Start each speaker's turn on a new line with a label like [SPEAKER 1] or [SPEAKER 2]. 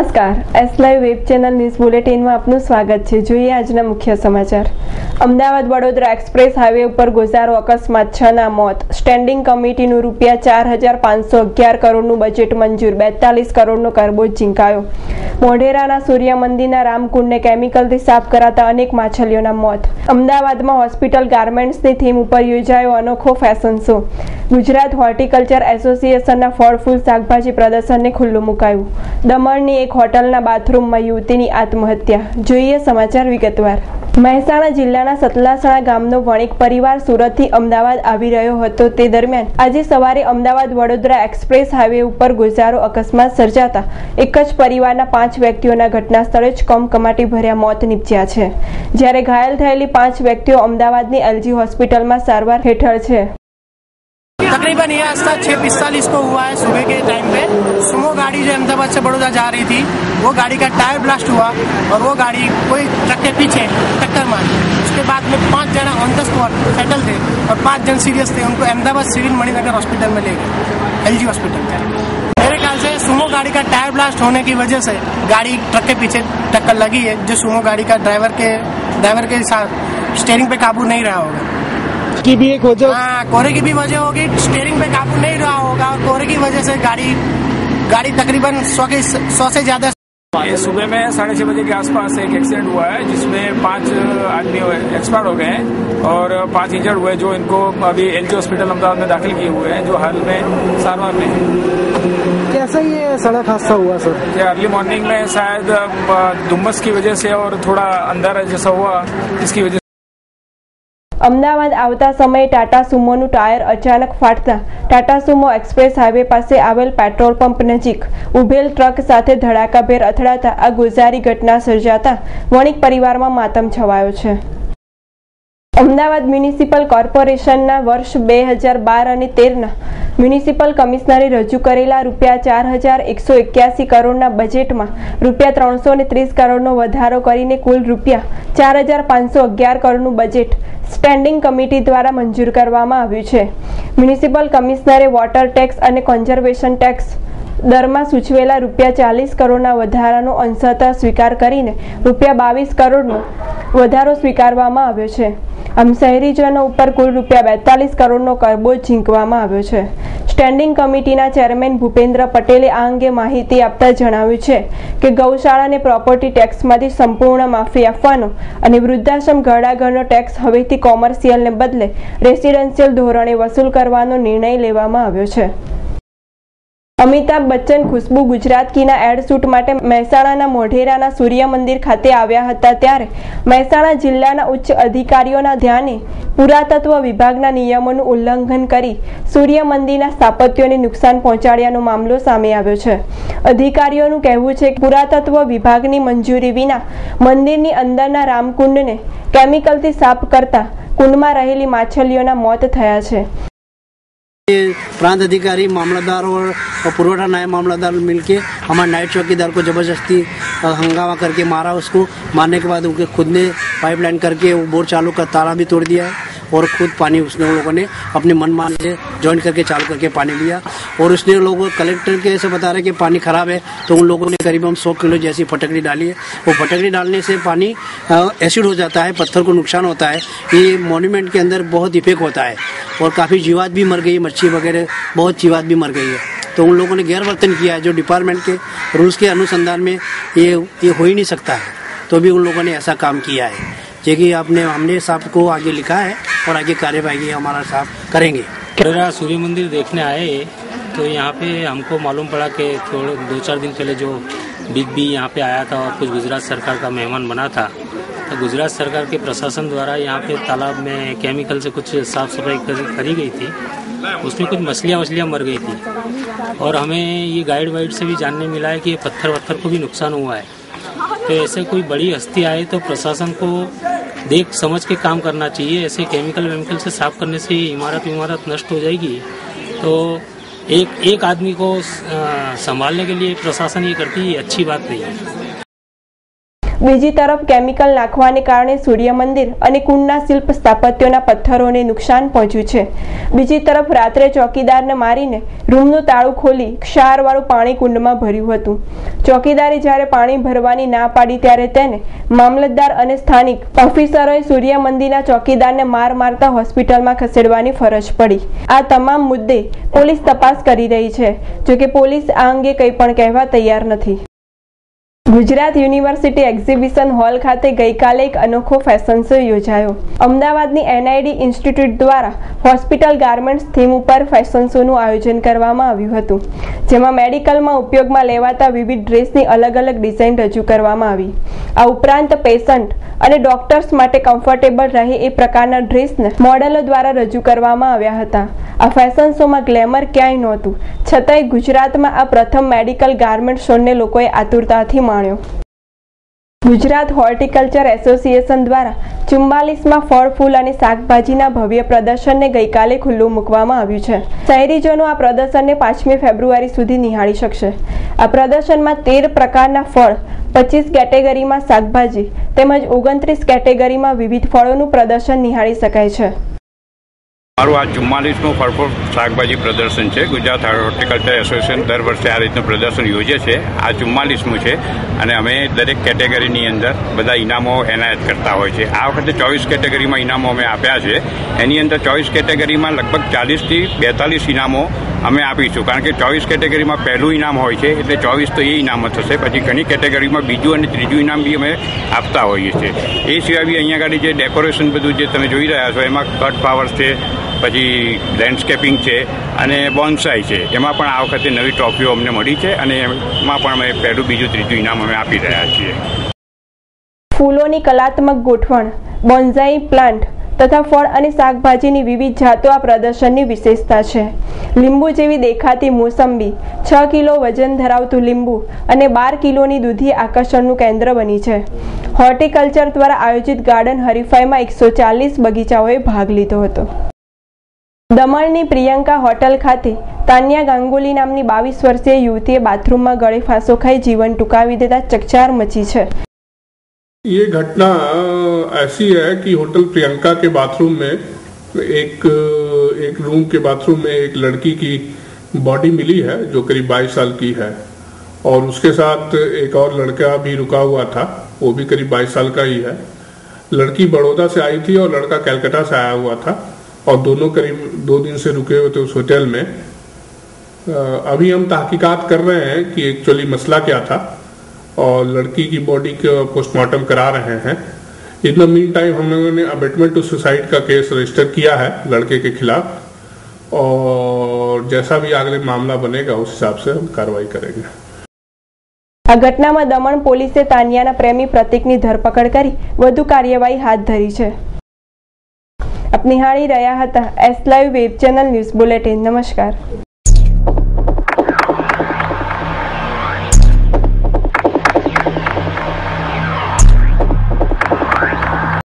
[SPEAKER 1] નમસ્કાર. S live web channel news બુલેટિનમાં આપનું સ્વાગત છે. જોઈએ આજના મુખ્ય સમાચાર. અમદાવાદ વડોદરા એક્સપ્રેસ હાઈવે ઉપર ગુજારો અકસ્માત છ ના મોત. સ્ટેન્ડિંગ કમિટીનું રૂપિયા ચાર હજાર પાંચસો અગિયાર કરોડનું બજેટ મંજૂર. બેતાલીસ કરોડનો કરબોજ ઝીંકાયો મોઢેરાના સૂર્ય મંદિરના રામકુંડને કેમિકલથી સાફ કરાતા અનેક માછલીઓના મોત. અમદાવાદમાં હોસ્પિટલ ગાર્મેન્ટ્સની થીમ ઉપર યોજાયો અનોખો ફેશન શો. ગુજરાત હોર્ટિકલ્ચર એસોસિએશનના ફળ ફૂલ શાકભાજી પ્રદર્શનને ખુલ્લું મુકાયું. દમણની એક હોટલના બાથરૂમમાં યુવતીની આત્મહત્યા. જોઈએ સમાચાર વિગતવાર. મહેસાણા જિલ્લાના સતલાસણા ગામનો વણિક પરિવાર સુરતથી અમદાવાદ આવી રહ્યો હતો. તે દરમિયાન આજે સવારે અમદાવાદ વડોદરા એક્સપ્રેસ હાઈવે ઉપર ગુજારો અકસ્માત સર્જાતા એક જ પરિવારના પાંચ વ્યક્તિઓના ઘટના સ્થળે જ કમકમાટી ભર્યા મોત નીપજ્યા છે. જ્યારે ઘાયલ થયેલી પાંચ વ્યક્તિઓ અમદાવાદની એલજી હોસ્પિટલમાં સારવાર હેઠળ છે.
[SPEAKER 2] तकरीबन ये हादसा छः पिस्तालीस को हुआ है सुबह के टाइम पे। सुमो गाड़ी जो अहमदाबाद से बड़ौदा जा रही थी, वो गाड़ी का टायर ब्लास्ट हुआ और वो गाड़ी कोई ट्रक के पीछे टक्कर मारी। उसके बाद में पाँच जना ऑन द स्पॉट सेटल थे और पाँच जन सीरियस थे। उनको अहमदाबाद सिविल मणिनगर हॉस्पिटल में ले गए एल हॉस्पिटल मेरे ख्याल से सुमो गाड़ी का टायर ब्लास्ट होने की वजह से गाड़ी ट्रक के पीछे टक्कर लगी है, जो सुमो गाड़ी का ड्राइवर के ड्राइवर के साथ स्टेयरिंग पे काबू नहीं रहा होगा।
[SPEAKER 3] की भी एक वजह
[SPEAKER 2] हाँ कोहरे की भी वजह होगी स्टेयरिंग पे काबू नहीं रहा होगा और कोहरे की वजह से गाड़ी गाड़ी तकरीबन सौ के सौ से ज़्यादा
[SPEAKER 4] ये सुबह में साढ़े छह बजे के आसपास एक एक्सीडेंट हुआ है जिसमें पाँच आदमी एक्सपायर हो गए हैं और पाँच इंजर्ड हुए जो इनको अभी एलजी हॉस्पिटल अहमदाबाद में दाखिल किए हुए हैं जो हाल में सारवार में हैं।
[SPEAKER 3] कैसा ये सड़क हादसा हुआ सर
[SPEAKER 4] ये अर्ली मॉर्निंग में शायद धुम्मस की वजह से और थोड़ा अंधेरा जैसा हुआ इसकी वजह
[SPEAKER 1] અમદાવાદ આવતા સમયે ટાટા સુમોનું ટાયર અચાનક ફાટતા ટાટા સુમો એક્સપ્રેસ હાઈવે પાસે આવેલ પેટ્રોલ પંપ નજીક ઉભેલ ટ્રક સાથે ધડાકાભેર અથડાતા આ ગુજારી ઘટના સર્જાતા વણિક પરિવારમાં માતમ છવાયો છે. અમદાવાદ મ્યુનિસિપલ કોર્પોરેશનના વર્ષ બે હજાર બાર અને તેરના મ્યુનિસિપલ કમિશનરે રજૂ કરેલા રૂપિયા ચાર હજાર એકસો એક્યાસી કરોડના બજેટમાં રૂપિયા ત્રણસો ત્રીસ કરોડનો વધારો કરીને કુલ રૂપિયા ચાર હજાર પાંચસો અગિયાર કરોડનું બજેટ સ્ટેન્ડિંગ કમિટી દ્વારા મંજૂર કરવામાં આવ્યું છે. મ્યુનિસિપલ કમિશનરે વોટર ટેક્સ અને કન્ઝર્વેશન ટેક્સ દરમાં સૂચવેલા રૂપિયા ચાલીસ કરોડના વધારાનો અંશત સ્વીકાર કરીને રૂપિયા બાવીસ કરોડનો વધારો સ્વીકારવામાં આવ્યો છે. આમ શહેરીજનો ઉપર કુલ રૂપિયા બેતાલીસ કરોડનો કરબોજ ઝીંકવામાં આવ્યો છે. સ્ટેન્ડિંગ કમિટીના ચેરમેન ભૂપેન્દ્ર પટેલે આ અંગે માહિતી આપતા જણાવ્યું છે કે ગૌશાળાને પ્રોપર્ટી ટેક્સમાંથી સંપૂર્ણ માફી આપવાનો અને વૃદ્ધાશ્રમ ઘરડાઘરનો ટેક્સ હવેથી કોમર્શિયલને બદલે રેસિડેન્શિયલ ધોરણે વસૂલ કરવાનો નિર્ણય લેવામાં આવ્યો છે. અમિતાભ બચ્ચન ખુશ્બુ ગુજરાત કીના એડ શૂટ માટે મહેસાણાના મોઢેરાના સૂર્ય મંદિર ખાતે આવ્યા હતા ત્યારે મહેસાણા જિલ્લાના ઉચ્ચ અધિકારીઓના ધ્યાને પુરાતત્વ વિભાગના નિયમોનું ઉલ્લંઘન કરી સૂર્ય મંદિરના સ્થાપત્યોને નુકસાન પહોંચાડ્યાનો મામલો સામે આવ્યો છે. અધિકારીઓનું કહેવું છે કે પુરાતત્વ વિભાગની મંજૂરી વિના મંદિરની અંદરના રામકુંડને કેમિકલથી સાફ કરતા કુંડમાં રહેલી માછલીઓના મોત થયા છે.
[SPEAKER 5] प्रांत अधिकारी मामलादार और पुरवठा नायब मामलादार मिलके हमारे नाइट चौकीदार को ज़बरदस्ती हंगामा करके मारा उसको। मारने के बाद उनके खुद ने पाइपलाइन करके वो बोर चालू का ताला भी तोड़ दिया है। और खुद पानी उसने लोगों ने अपने मन मान से ज्वाइन करके चालू करके पानी लिया। और उसने लोगों कलेक्टर के ऐसे बता रहे कि पानी खराब है तो उन लोगों ने करीब हम सौ किलो जैसी फटकड़ी डाली है। वो फटकड़ी डालने से पानी एसिड हो जाता है, पत्थर को नुकसान होता है। ये मॉन्यूमेंट के अंदर बहुत इफ़ेक्ट होता है। और काफ़ी जीवात भी मर गई, मच्छी वगैरह, बहुत जीवात भी मर गई है। तो उन लोगों ने गैर वर्तन किया है जो डिपार्टमेंट के रूल्स के अनुसंधान में ये ये हो ही नहीं सकता है। तो भी उन लोगों ने ऐसा काम किया है। जो कि आपने, हमने साहब को आगे लिखा है। और आगे कार्यवाही हमारा साहब करेंगे।
[SPEAKER 6] मेरा सूर्य मंदिर देखने आए तो यहाँ पे हमको मालूम पड़ा कि थोड़े दो चार दिन पहले जो बिग बी यहाँ पे आया था और कुछ गुजरात सरकार का मेहमान बना था तो गुजरात सरकार के प्रशासन द्वारा यहाँ पे तालाब में केमिकल से कुछ साफ़ सफ़ाई करी, गई थी। उसमें कुछ मछलियाँ मछलियाँ मर गई थी। और हमें ये गाइड वाइड से भी जानने मिला है कि पत्थर वत्थर को भी नुकसान हुआ है। तो ऐसे कोई बड़ी हस्ती आए तो प्रशासन को देख, समझ के काम करना चाहिए। ऐसे केमिकल वेमिकल से साफ़ करने से इमारत इमारत नष्ट हो जाएगी। तो एक एक आदमी को संभालने के लिए प्रशासन ये करती है अच्छी बात नहीं है।
[SPEAKER 1] બીજી તરફ કેમિકલ નાખવાને કારણે સૂર્ય મંદિર અને કુંડના શિલ્પ સ્થાપત્યોના પથ્થરોને નુકસાન પહોંચ્યું છે. બીજી તરફ રાત્રે ચોકીદારને મારીને રૂમનું તાળું ખોલી ક્ષારવાળું પાણી કુંડમાં ભર્યું હતું. ચોકીદારે જ્યારે પાણી ભરવાની ના પાડી ત્યારે તેને મામલતદાર અને સ્થાનિક ઓફિસરોએ સૂર્ય મંદિરના ચોકીદારને માર મારતા હોસ્પિટલમાં ખસેડવાની ફરજ પડી. આ તમામ મુદ્દે પોલીસ તપાસ કરી રહી છે, જોકે પોલીસ આ અંગે કંઈ પણ કહેવા તૈયાર નથી. ગુજરાત યુનિવર્સિટી એક્ઝિબિશન હોલ ખાતે ગઈકાલે એક અનોખો ફેશન શો યોજાયો. અમદાવાદની એનઆઈડી ઇન્સ્ટિટ્યૂટ દ્વારા હોસ્પિટલ ગાર્મેન્ટ્સ થીમ ઉપર ફેશન શોનું આયોજન કરવામાં આવ્યું હતું, જેમાં મેડિકલમાં ઉપયોગમાં લેવાતા વિવિધ ડ્રેસની અલગ અલગ ડિઝાઇન રજૂ કરવામાં આવી. આ ઉપરાંત પેશન્ટ અને ડોક્ટર્સ માટે કમ્ફર્ટેબલ રહે એ પ્રકારના ડ્રેસને મોડેલો દ્વારા રજૂ કરવામાં આવ્યા હતા. આ ફેશન શોમાં ગ્લેમર ક્યાંય નહોતું, છતાંય ગુજરાતમાં આ પ્રથમ મેડિકલ ગાર્મેન્ટ શોને લોકોએ આતુરતાથી માણ્યો. ગુજરાત હોર્ટિકલ્ચર એસોસિએશન દ્વારા ચુમ્માલીસમાં ફળ, ફૂલ અને શાકભાજીના ભવ્ય પ્રદર્શનને ગઈકાલે ખુલ્લું મૂકવામાં આવ્યું છે. શહેરીજનો આ પ્રદર્શનને પાંચમી ફેબ્રુઆરી સુધી નિહાળી શકશે. આ પ્રદર્શનમાં તેર પ્રકારના ફળ, પચીસ કેટેગરીમાં શાકભાજી તેમજ ઓગણત્રીસ કેટેગરીમાં વિવિધ ફળોનું પ્રદર્શન નિહાળી શકાય છે.
[SPEAKER 7] મારું આ ચુમ્માલીસમું ફળફૂલ શાકભાજી પ્રદર્શન છે. ગુજરાત હોર્ટિકલ્ચર એસોસિએશન દર વર્ષે આ રીતનું પ્રદર્શન યોજે છે. આ ચુમ્માલીસમું છે અને અમે દરેક કેટેગરીની અંદર બધા ઇનામો એનાયત કરતા હોય છે. આ વખતે ચોવીસ કેટેગરીમાં ઇનામો અમે આપ્યા છે. એની અંદર ચોવીસ કેટેગરીમાં લગભગ ચાલીસથી બેતાલીસ ઇનામો અમે આપીશું. કારણ કે ચોવીસ કેટેગરીમાં પહેલું ઇનામ હોય છે, એટલે ચોવીસ તો એ ઇનામ થશે. પછી ઘણી કેટેગરીમાં બીજું અને ત્રીજું ઇનામ બી અમે આપતા હોઈએ છીએ. એ સિવાય બી અહીંયા આગળ જે ડેકોરેશન બધું જે તમે જોઈ રહ્યા છો, એમાં કટ ફ્લાવર્સ છે, પછી લેન્ડસ્કેપિંગ છે અને બોન્સાઈ છે. એમાં પણ આ વખતે નવી ટ્રોફીઓ અમને મળી છે અને એમાં પણ અમે પહેલું, બીજું, ત્રીજું ઇનામ અમે આપી રહ્યા છીએ.
[SPEAKER 1] ફૂલોની કલાત્મક ગોઠવણ બોન્ઝાઈ પ્લાન્ટ તથા ફળ અને શાકભાજીની વિવિધ જાતો આ પ્રદર્શનની વિશેષતા છે. લીંબુ જેવી દેખાતી મોસંબી, છ કિલો વજન ધરાવતું લીંબુ અને બાર કિલોની દૂધી આકર્ષણનું કેન્દ્ર બની છે. હોર્ટિકલ્ચર દ્વારા આયોજિત ગાર્ડન હરીફાઈમાં એકસો ચાલીસ બગીચાઓએ ભાગ લીધો હતો. દમણની પ્રિયંકા હોટલ ખાતે તાન્યા ગાંગુલી નામની બાવીસ વર્ષીય યુવતીએ બાથરૂમમાં ગળે ફાંસો ખાઈ જીવન ટૂંકાવી દેતા ચકચાર મચી છે.
[SPEAKER 8] ये घटना ऐसी है कि होटल प्रियंका के बाथरूम में एक एक रूम के बाथरूम में एक लड़की की बॉडी मिली है, जो करीब 22 साल की है। और उसके साथ एक और लड़का भी रुका हुआ था, वो भी करीब 22 साल का ही है। लड़की बड़ौदा से आई थी और लड़का कैलकाटा से आया हुआ था। और दोनों करीब दो दिन से रुके हुए थे उस होटल में। अभी हम तहकीकात कर रहे हैं कि एक्चुअली मसला क्या था। और लड़की की बॉडी का पोस्टमार्टम करा रहे हैं इन द मीन टाइम हम लोगों ने अबेटमेंट टू सुसाइड का केस रजिस्टर किया है लड़के के खिलाफ और जैसा भी आगे मामला बनेगा उस हिसाब से हम कार्रवाई करेंगे
[SPEAKER 1] આ ઘટનામાં દમણ પોલીસે તાનિયાના પ્રેમી પ્રતિકની ધરપકડ કરી વધુ કાર્યવાહી હાથ ધરી છે આપ નિહાળી રહ્યા હતા S live web channel news bulletin નમસ્કાર